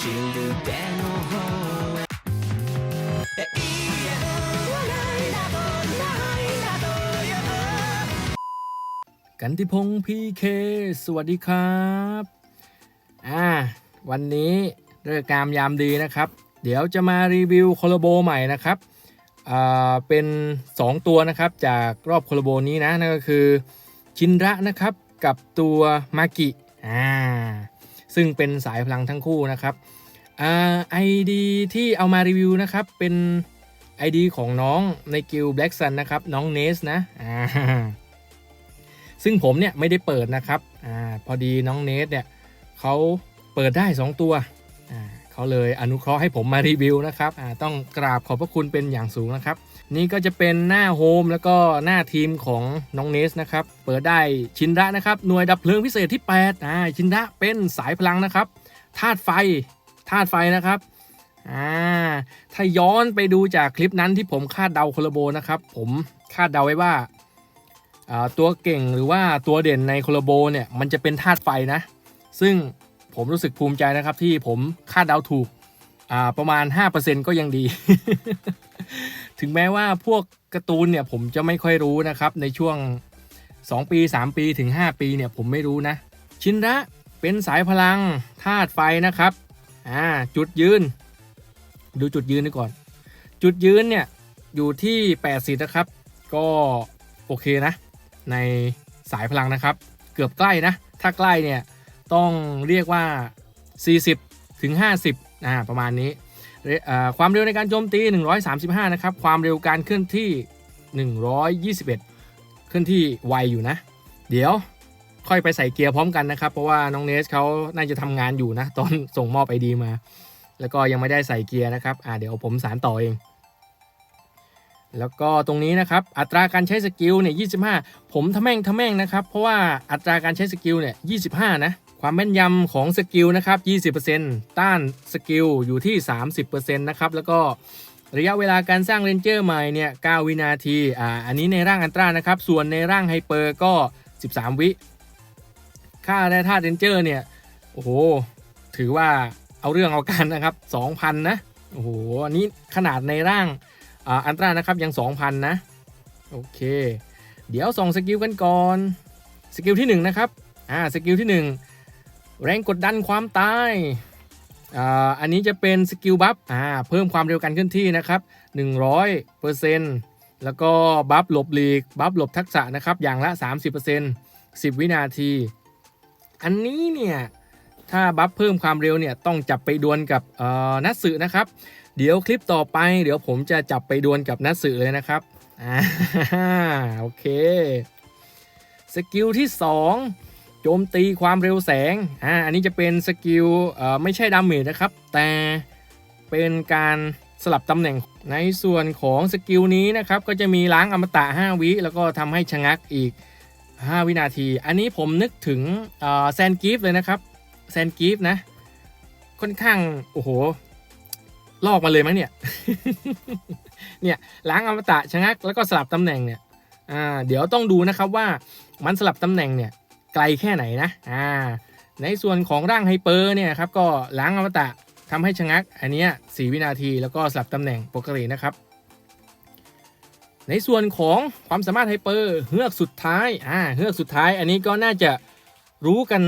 シルベの方へ永遠はないなどないなどよ กันติพงศ์พีเคสวัสดีครับอ่าวันนี้เลิกงามยามดีนะครับ เดี๋ยวจะมารีวิวโคโลโบใหม่นะครับอ่าเป็น 2 ตัวนะครับจากรอบโคโลโบนี้นะนั่นก็คือชินระนะครับกับตัวมากิอ่า ซึ่งเป็นสายพลังทั้งคู่นะครับอ่าไอดีที่เอามารีวิวนะครับ เป็น ID ของน้องในกิล Black Sun นะครับ น้องเนสนะอ่าซึ่งผมเนี่ยไม่ได้เปิดนะครับอ่าพอดีน้องเนทเนี่ยเขาเปิดได้ 2 ตัวอ่าเขาเลยอนุเคราะห์ให้ผมมารีวิวนะครับอ่าต้องกราบขอบพระคุณเป็นอย่างสูงนะครับ นี่ก็จะเป็นหน้าโฮมแล้วก็หน้าทีมของน้องเนสนะครับ เปิดได้ชินระนะครับ หน่วยดับเพลิงพิเศษที่8อ่าชินระเป็นสายพลังนะครับธาตุไฟธาตุไฟนะครับอ่าถ้าย้อนไปดูจากคลิปนั้นที่ผมคาดเดาโคลโบนะครับ ผมคาดเดาไว้ว่าอ่าตัวเก่งหรือว่าตัวเด่นในโคลโบเนี่ยมันจะเป็นธาตุไฟนะ ซึ่งผมรู้สึกภูมิใจนะครับที่ผมคาดเดาถูก ประมาณ 5%ก็ยังดี ถึงแม้ว่าพวกการ์ตูนเนี่ยผมจะไม่ค่อยรู้นะครับในช่วง 2 ปี 3 ปีถึง 5 ปีเนี่ยผมไม่รู้นะ ชินระเป็นสายพลังธาตุไฟนะครับอ่าจุดยืน ดูจุดยืนนี่ก่อน จุดยืนเนี่ยอยู่ที่80นะครับ ก็โอเคนะ ในสายพลังนะครับ เกือบใกล้นะ ถ้าใกล้เนี่ยต้องเรียกว่า 40ถึง50 อ่าประมาณนี้ความเร็วในการโจมตี 135 นะครับ ความเร็วการเคลื่อนที่ 121 เคลื่อนที่ไวอยู่นะ เดี๋ยวค่อยไปใส่เกียร์พร้อมกันนะครับ เพราะว่าน้องเนสเขาน่าจะทำงานอยู่นะ ตอนส่งมอบไอดีมา แล้วก็ยังไม่ได้ใส่เกียร์นะครับอ่าเดี๋ยวผมสารต่อเอง แล้วก็ตรงนี้นะครับอัตราการใช้สกิลเนี่ย 25 ผมทะแม่งทะแม่งนะครับ เพราะว่าอัตราการใช้สกิลเนี่ย 25 นะ ความแม่นยำของสกิลนะครับ 20%ต้านสกิลอยู่ที่ 30%นะครับ แล้วก็ระยะเวลาการสร้างเรนเจอร์ใหม่เนี่ย 9 วินาที อ่า อันนี้ในร่างอันตรานะครับ ส่วนในร่างไฮเปอร์ก็ 13 วิ ค่าแร่ธาตุเรนเจอร์เนี่ย โอ้โห ถือว่าเอาเรื่องเอากันนะครับ 2,000 นะ โอ้โห อันนี้ขนาดในร่างอ่าอันตรานะครับยัง 2,000 นะ โอเค เดี๋ยวส่องสกิลกันก่อน สกิลที่ 1 นะครับ อ่า สกิลที่ 1 แรงกดดันความตายอันนี้จะเป็นสกิลบัฟเพิ่มความเร็วการเคลื่อนที่นะครับ 100%แล้วก็บัฟหลบหลีก บัฟหลบทักษะนะครับ อย่างละ 30% 10 วินาที อันนี้เนี่ย ถ้าบัฟเพิ่มความเร็วเนี่ย ต้องจับไปดวลกับนัตสึนะครับ เดี๋ยวคลิปต่อไป เดี๋ยวผมจะจับไปดวลกับนัตสึเลยนะครับ อ่า โอเค สกิลที่ 2 โจมตีความเร็วแสงอ่าอันนี้จะเป็นสกิลเอ่อไม่ใช่ดาเมจนะครับ แต่เป็นการสลับตำแหน่งในส่วนของสกิลนี้นะครับ ก็จะมีล้างอมตะ 5 วิ แล้วก็ทำให้ชะงักอีก 5 วินาที อันนี้ผมนึกถึงแซนกิฟเลยนะครับแซนกิฟนะ ค่อนข้าง โอ้โห ลอกมาเลยมั้งเนี่ย เนี่ย ล้างอมตะชะงักแล้วก็สลับตำแหน่งเนี่ย อ่า เดี๋ยวต้องดูนะครับว่ามันสลับตำแหน่งเนี่ย ไกลแค่ไหนนะอ่าในส่วนของร่างไฮเปอร์เนี่ยครับก็ล้างอมตะทำให้ชะงัก อันนี้4วินาทีแล้วก็สลับตำแหน่งปกตินะครับ ในส่วนของความสามารถไฮเปอร์เฮือกสุดท้ายอ่าเฮือกสุดท้ายอันนี้ก็น่าจะรู้กัน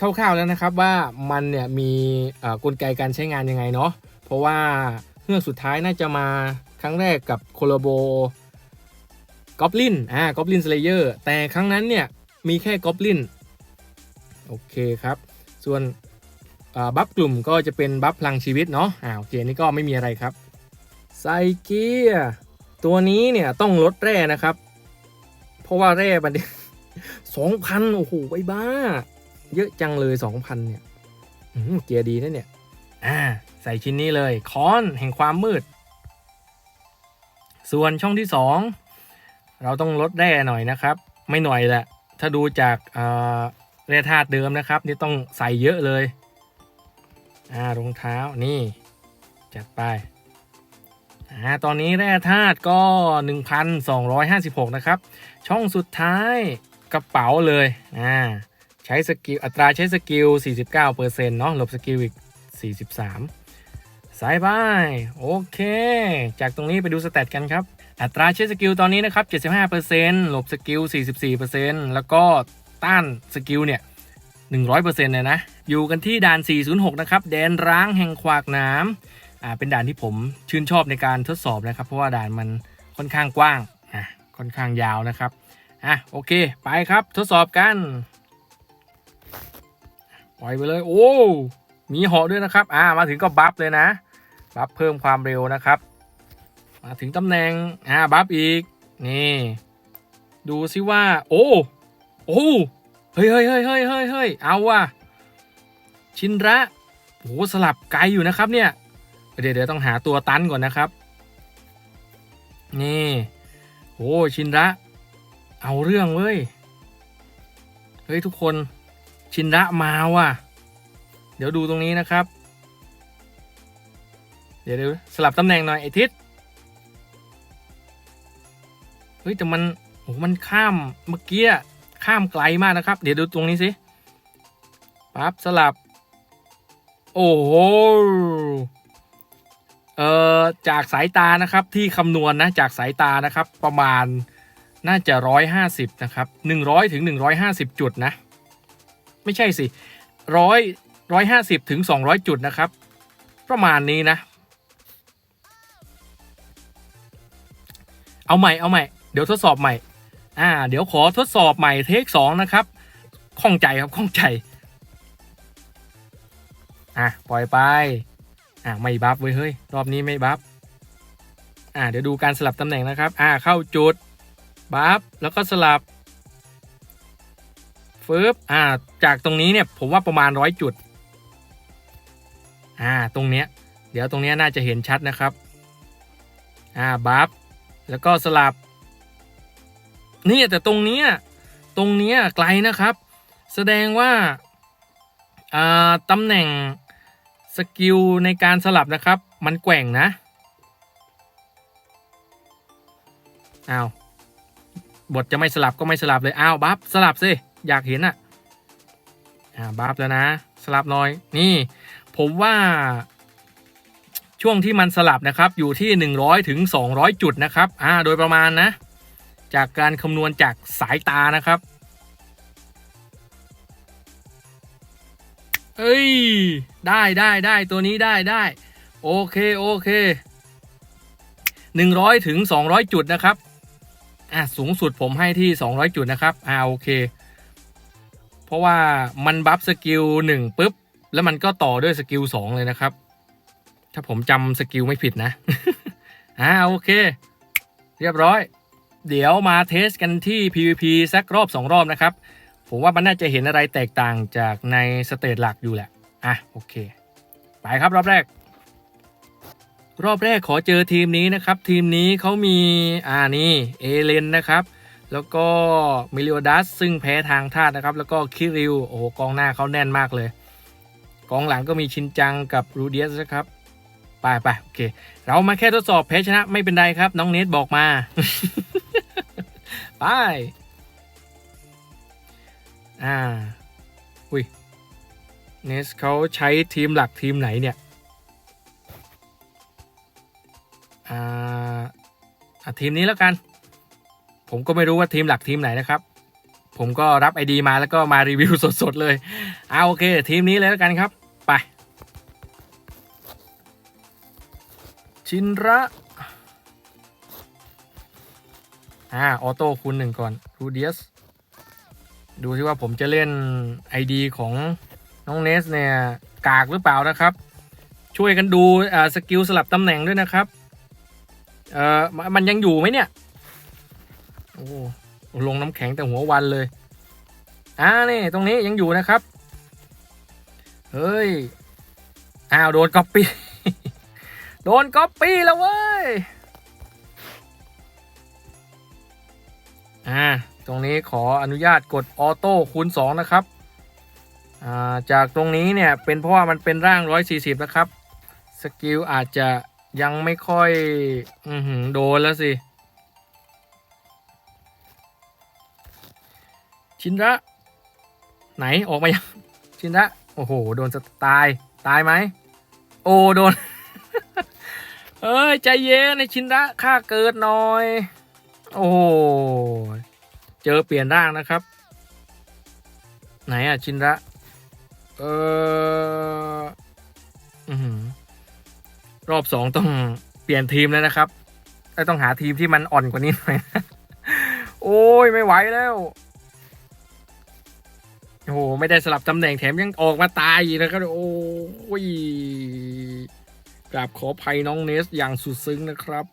คร่าวๆแล้วนะครับว่ามันเนี่ยมีอ่อกลไกการใช้งานยังไงเนาะเพราะว่าเฮือกสุดท้ายน่าจะมาครั้งแรกกับโคโลโบกอบลินอ่ากอบลินสเลเยอร์แต่ครั้งนั้นเนี่ย มีแค่กอบลินโอเคครับ ส่วนบัฟกลุ่มก็จะเป็นบัฟพลังชีวิตเนาะอ่าโอเคนี่ก็ไม่มีอะไรครับไซเกียตัวนี้เนี่ยต้องลดแร่นะครับ เพราะว่าแร่มันสองพันโอ้โหไอ้บ้า เยอะจังเลยสองพันเนี่ยเกียร์ดีนะเนี่ย อ่า ใส่ชิ้นนี้เลยคอนแห่งความมืด ส่วนช่องที่2เราต้องลดแร่หน่อยนะครับ ไม่หน่อยแหละ ถ้าดูจากอ่าแร่ธาตุเดิมนะครับ นี่ต้องใส่เยอะเลยอ่ารองเท้านี่ จัดไปอ่าตอนนี้แร่ธาตุก็ 1,256 นะครับ ช่องสุดท้ายกระเป๋าเลยอ่าใช้สกิลอัตราใช้สกิล 49%เนาะหลบสกิลอีก 43สายไปโอเค จากตรงนี้ไปดูสเตตกันครับ อัตราใช้สกิลตอนนี้นะครับ 75%หลบสกิล 44%แล้วก็ต้านสกิลเนี่ย100%เลยนะ อยู่กันที่ด่าน 406 นะครับ แดนร้างแห่งขวากน้ำอ่าเป็นด่านที่ผมชื่นชอบในการทดสอบนะครับ เพราะว่าด่านมันค่อนข้างกว้างอะค่อนข้างยาวนะครับอะโอเค ไปครับทดสอบกัน ปล่อยไปเลย โอ้ มีเหาะด้วยนะครับ อ่า มาถึงก็บัฟเลยนะ บัฟเพิ่มความเร็วนะครับ มาถึงตำแหน่งอ่าบัฟอีก นี่ ดูซิว่า โอ้โอ้เฮ้ยเฮ้ยเฮ้ยเฮ้ยเฮ้ยเฮ้ยเอาว่ะชินระโอ้สลับไกลอยู่นะครับเนี่ย เดี๋ยวเดี๋ยวต้องหาตัวตันก่อนนะครับ นี่โอ้ชินระ เอาเรื่องเว้ย เฮ้ยทุกคนชินระมาว่ะ เดี๋ยวดูตรงนี้นะครับ เดี๋ยวเดี๋ยวสลับตำแหน่งหน่อยไอทิศ ฮ้ยแต่มันโอ้มันข้ามเมื่อกี้ข้ามไกลมากนะครับ เดี๋ยวดูตรงนี้สิปั๊บสลับ โอ้โหเอ่อจากสายตานะครับที่คำนวณนะจากสายตานะครับ ประมาณน่าจะร้อยห้าสิบนะครับหนึ่งร้อยถึงหนึ่งร้อยห้าสิบจุดนะ ไม่ใช่สิร้อยร้อยห้าสิบถึงสองร้อยจุดนะครับ ประมาณนี้นะ เอาใหม่เอาใหม่ ดี๋ยวทดสอบใหม่ อ่า เดี๋ยวขอทดสอบใหม่เทคสองนะครับข้องใจครับข้องใจ อะปล่อยไป อะไม่บัฟเว้ยเฮ้ยรอบนี้ไม่บัฟ อะเดี๋ยวดูการสลับตำแหน่งนะครับ อะเข้าจุดบัฟแล้วก็สลับฟึบอ่า จากตรงนี้เนี่ยผมว่าประมาณร้อยจุด อ่า ตรงเนี้ย เดี๋ยวตรงเนี้ยน่าจะเห็นชัดนะครับ อ่า บัฟ แล้วก็สลับ นี่แต่ตรงเนี้ยตรงเนี้ยไกลนะครับ แสดงว่าตำแหน่งสกิลในการสลับนะครับ มันแกว่งนะอ้าวบทจะไม่สลับก็ไม่สลับเลยอ้าวบัฟสลับสิอยากเห็นอะอ่าบัฟแล้วนะ สลับหน่อย นี่ ผมว่า ช่วงที่มันสลับนะครับ อยู่ที่ 100ถึง200 จุดนะครับ อ่า โดยประมาณนะ จากการคำนวณจากสายตานะครับ เอ้ย ได้ได้ได้ตัวนี้ได้ได้ โอเค โอเคหนึ่งร้อยถึงสองร้อยจุดนะครับ อะ สูงสุดผมให้ที่สองร้อยจุดนะครับ อ่า โอเค เพราะว่ามันบัฟสกิลหนึ่งปุ๊บ แล้วมันก็ต่อด้วยสกิลสองเลยนะครับ ถ้าผมจำสกิลไม่ผิดนะ อ่า โอเค เรียบร้อย เดี๋ยวมาเทสกันที่ PVP สักรอบสองรอบนะครับ ผมว่ามันน่าจะเห็นอะไรแตกต่างจากในสเตจหลักอยู่แหละ อะ โอเค ไปครับรอบแรก รอบแรกขอเจอทีมนี้นะครับ ทีมนี้เขามีอ่านี่เอเลนนะครับ แล้วก็มิลิโอดัสซึ่งแพ้ทางธาตุนะครับ แล้วก็คิริวโอ้โหกองหน้าเขาแน่นมากเลย กองหลังก็มีชินจังกับรูเดียสนะครับไปไปโอเค เรามาแค่ทดสอบแพ้ชนะไม่เป็นไรครับ น้องเนทบอกมา ไป อ่า อุ้ย เนสเขาใช้ทีมหลักทีมไหนเนี่ย อ่าทีมนี้แล้วกัน ผมก็ไม่รู้ว่าทีมหลักทีมไหนนะครับ ผมก็รับไอดีมาแล้วก็มารีวิวสดๆเลยเอาโอเค ทีมนี้เลยแล้วกันครับ ไป ชินระ อ่าออโต้คูณหนึ่งก่อนรูเดียสดูที่ว่าผมจะเล่น ID ของน้องเนสเนี่ย กากหรือเปล่านะครับ ช่วยกันดูอ่าสกิลสลับตำแหน่งด้วยนะครับ เอ่อมมันยังอยู่ไหมเนี่ย โอ้ลงน้ำแข็งแต่หัววันเลย อ่านี่ตรงนี้ยังอยู่นะครับ เฮ้ย อ้าว โดนก๊อปปี้ โดนก๊อปปี้แล้วเว้ย อ่าตรงนี้ขออนุญาตกดออโต้คูณ2นะครับอ่าจากตรงนี้เนี่ยเป็นเพราะว่ามันเป็นร่าง 140 นะครับ สกิลอาจจะยังไม่ค่อยอือหือโดนแล้วสิ ชินระ ไหนออกมายัง ชินระ โอ้โห โดนสตาย ตายไหม โอ้ โดน เอ้ย ใจเย็นในชินระ ค่าเกิดหน่อย โอ้โห เจอเปลี่ยนร่างนะครับ ไหนอะชินระ เอออรอบสองต้องเปลี่ยนทีมแล้วนะครับแล้ต้องหาทีมที่มันอ่อนกว่านี้หน่อยโอ้ยไม่ไหวแล้วโอ้โหไม่ได้สลับตำแหน่งแถมยังออกมาตายอีกนะครับโอ้ยกราบขอภัยน้องเนสอย่างสุดซึ้งนะครับ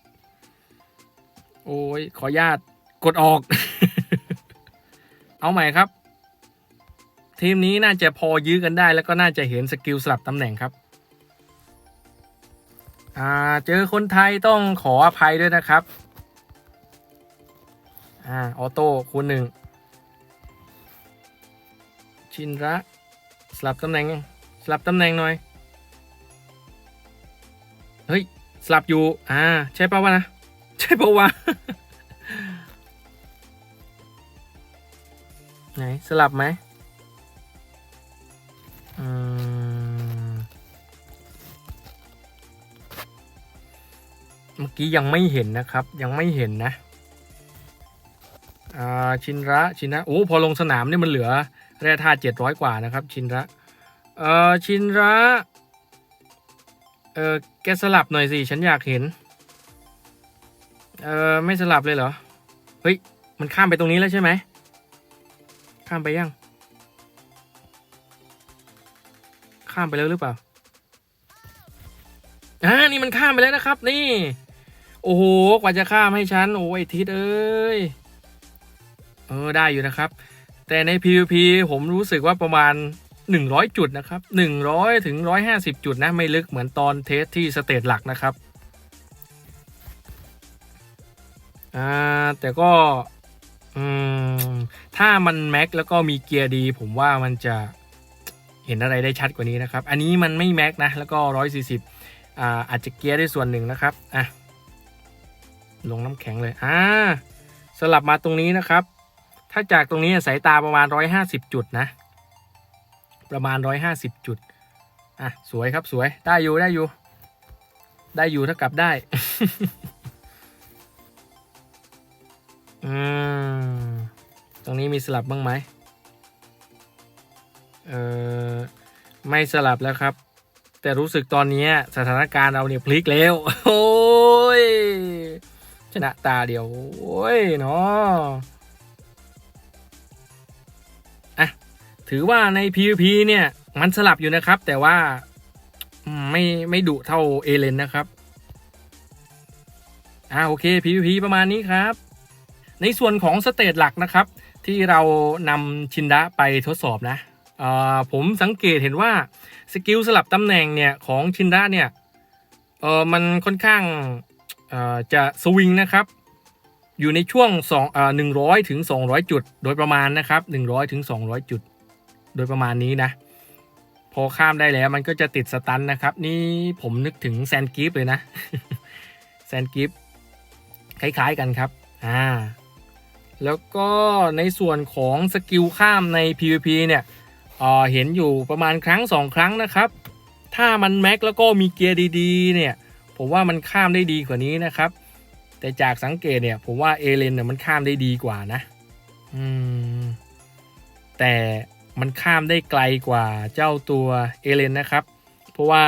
โอ้ยขอญาตกดออก เอาใหม่ครับ ทีมนี้น่าจะพอยื้อกันได้ แล้วก็น่าจะเห็นสกิลสลับตำแหน่งครับอ่าเจอคนไทยต้องขออภัยด้วยนะครับอ่าออโต้คูณหนึ่งชินระสลับตำแหน่งสลับตำแหน่งหน่อย เฮ้ย สลับอยู่ อ่า ใช่ปะวะนะ ใช่ปะวะ ไหน สลับไหมอืมเมื่อกี้ยังไม่เห็นนะครับ ยังไม่เห็นนะชินระชินระโอ้พอลงสนามนี่มันเหลือแร่ธาตุเจ็ดร้อยกว่านะครับ ชินระเออชินระเออแกสลับหน่อยสิฉันอยากเห็นเออไม่สลับเลยเหรอ เฮ้ย มันข้ามไปตรงนี้แล้วใช่ไหม ข้ามไปยัง ข้ามไปแล้วหรือเปล่าอ่านี่มันข้ามไปแล้วนะครับ นี่ โอ้โห กว่าจะข้ามให้ฉัน โอ้ยทิศเอ้ย เออ ได้อยู่นะครับ แต่ใน PVP ผมรู้สึกว่าประมาณ 100 จุดนะครับ 100 ถึง 150 จุดนะ ไม่ลึกเหมือนตอนเทสที่สเตจหลักนะครับ อ่า แต่ก็ อืมถ้ามันแม็กแล้วก็มีเกียร์ดี ผมว่ามันจะเห็นอะไรได้ชัดกว่านี้นะครับ อันนี้มันไม่แม็กนะ แล้วก็140อ่าอาจจะเกียร์ได้ส่วนหนึ่งนะครับอะลงน้ำแข็งเลยอ่าสลับมาตรงนี้นะครับ ถ้าจากตรงนี้สายตาประมาณ150จุดนะ ประมาณ150จุดอะสวยครับสวยได้อยู่ได้อยู่ ได้อยู่ถ้ากลับได้ อตรงนี้มีสลับบ้างไหมเออไม่สลับแล้วครับ แต่รู้สึกตอนนี้สถานการณ์เราเนี่ยพลิกแล้ว โอ้ย ชนะตาเดียว โอ้ยเนาะอะ ถือว่าใน PVP เนี่ย มันสลับอยู่นะครับ แต่ว่าไม่ไม่ดุเท่าเอเลนนะครับ อ่าโอเค PVP ประมาณนี้ครับ ในส่วนของสเตจหลักนะครับ ที่เรานำชินดะไปทดสอบนะผมสังเกตเห็นว่าสกิลสลับตำแหน่งเนี่ยของชินดะเนี่ยเออมันค่อนข้างจะสวิงนะครับอยู่ในช่วง2อ่อ100 ถึง 200 จุด โดยประมาณนะครับ 100 ถึง 200 จุด โดยประมาณนี้นะ พอข้ามได้แล้วมันก็จะติดสตันนะครับ นี่ผมนึกถึงแซนกิฟเลยนะ แซนกิฟคล้ายๆกันครับ อ่า แล้วก็ในส่วนของสกิลข้ามใน PVP เนี่ยเเห็นอยู่ประมาณครั้งสองครั้งนะครับ ถ้ามันแม็กแล้วก็มีเกียร์ดีๆ เนี่ย ผมว่ามันข้ามได้ดีกว่านี้นะครับ แต่จากสังเกตเนี่ย ผมว่าเอเลนเนี่ยมันข้ามได้ดีกว่านะ อืม แต่มันข้ามได้ไกลกว่าเจ้าตัวเอเลนนะครับ เพราะว่า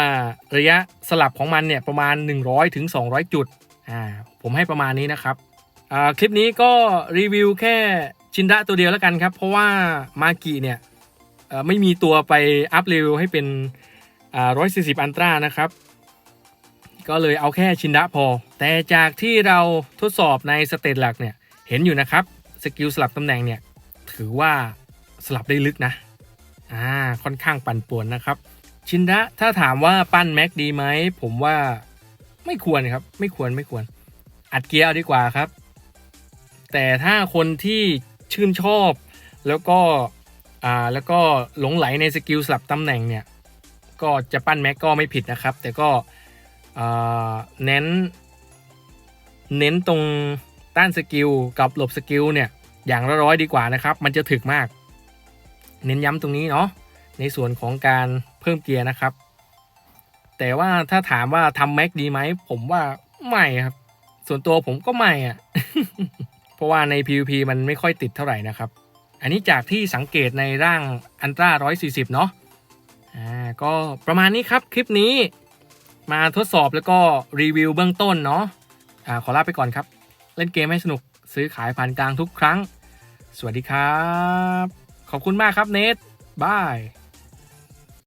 ระยะสลับของมันเนี่ยประมาณ 100ถึง200 จุด อ่า ผมให้ประมาณนี้นะครับ คลิปนี้ก็รีวิวแค่ชินดะตัวเดียวแล้วกันครับ เพราะว่ามากิเนี่ยไม่มีตัวไปอัพเลเวลให้เป็นอ่า140อันตรานะครับ ก็เลยเอาแค่ชินดะพอ แต่จากที่เราทดสอบในสเตจหลักเนี่ยเห็นอยู่นะครับสกิลสลับตำแหน่งเนี่ยถือว่าสลับได้ลึกนะอ่าค่อนข้างปั่นป่วนนะครับ ชินดะถ้าถามว่าปั้นแม็กดีไหมผมว่าไม่ควรครับ ไม่ควรไม่ควร อัดเกียร์เอาดีกว่าครับ แต่ถ้าคนที่ชื่นชอบแล้วก็อ่าแล้วก็หลงไหลในสกิลสลับตำแหน่งเนี่ย ก็จะปั้นแม็กก็ไม่ผิดนะครับ แต่ก็เน้น เน้นตรงต้านสกิลกับหลบสกิลเนี่ย อย่างละร้อยดีกว่านะครับ มันจะถึกมาก เน้นย้ำตรงนี้เนาะในส่วนของการเพิ่มเกียร์นะครับ แต่ว่าถ้าถามว่าทำแม็กดีไหม ผมว่าไม่ครับ ส่วนตัวผมก็ไม่อะ เพราะว่าใน PVP มันไม่ค่อยติดเท่าไหร่นะครับ อันนี้จากที่สังเกตในร่างอันตรา140 เนาะอ่าก็ประมาณนี้ครับคลิปนี้มาทดสอบแล้วก็รีวิวเบื้องต้นเนาะอ่าขอลาไปก่อนครับ เล่นเกมให้สนุกซื้อขายผ่านกลางทุกครั้ง สวัสดีครับ ขอบคุณมากครับเนทบาย